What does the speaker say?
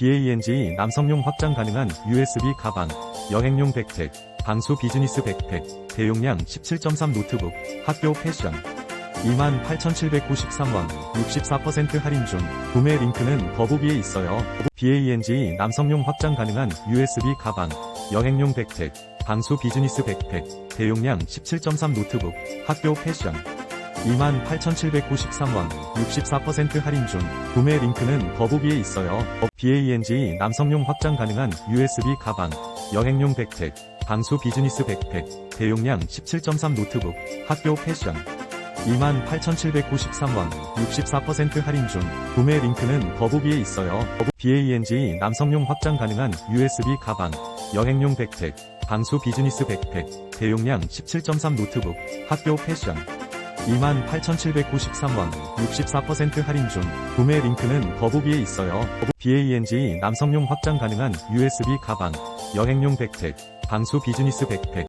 BANG 남성용 확장 가능한 USB 가방, 여행용 백팩, 방수 비즈니스 백팩, 대용량 17.3 노트북, 학교 패션. 28,793원, 64% 할인 중, 구매 링크는 더보기에 있어요. BANG 남성용 확장 가능한 USB 가방, 여행용 백팩, 방수 비즈니스 백팩, 대용량 17.3 노트북, 학교 패션. 28,793원, 64% 할인 중, 구매 링크는 더보기에 있어요. BANG 남성용 확장 가능한 USB 가방, 여행용 백팩, 방수 비즈니스 백팩, 대용량 17.3 노트북, 학교 패션. 28,793원, 64% 할인 중, 구매 링크는 더보기에 있어요. BANG 남성용 확장 가능한 USB 가방, 여행용 백팩, 방수 비즈니스 백팩, 대용량 17.3 노트북, 학교 패션. 28,793원, 64% 할인 중, 구매 링크는 더보기에 있어요. BANG 남성용 확장 가능한 USB 가방, 여행용 백팩, 방수 비즈니스 백팩,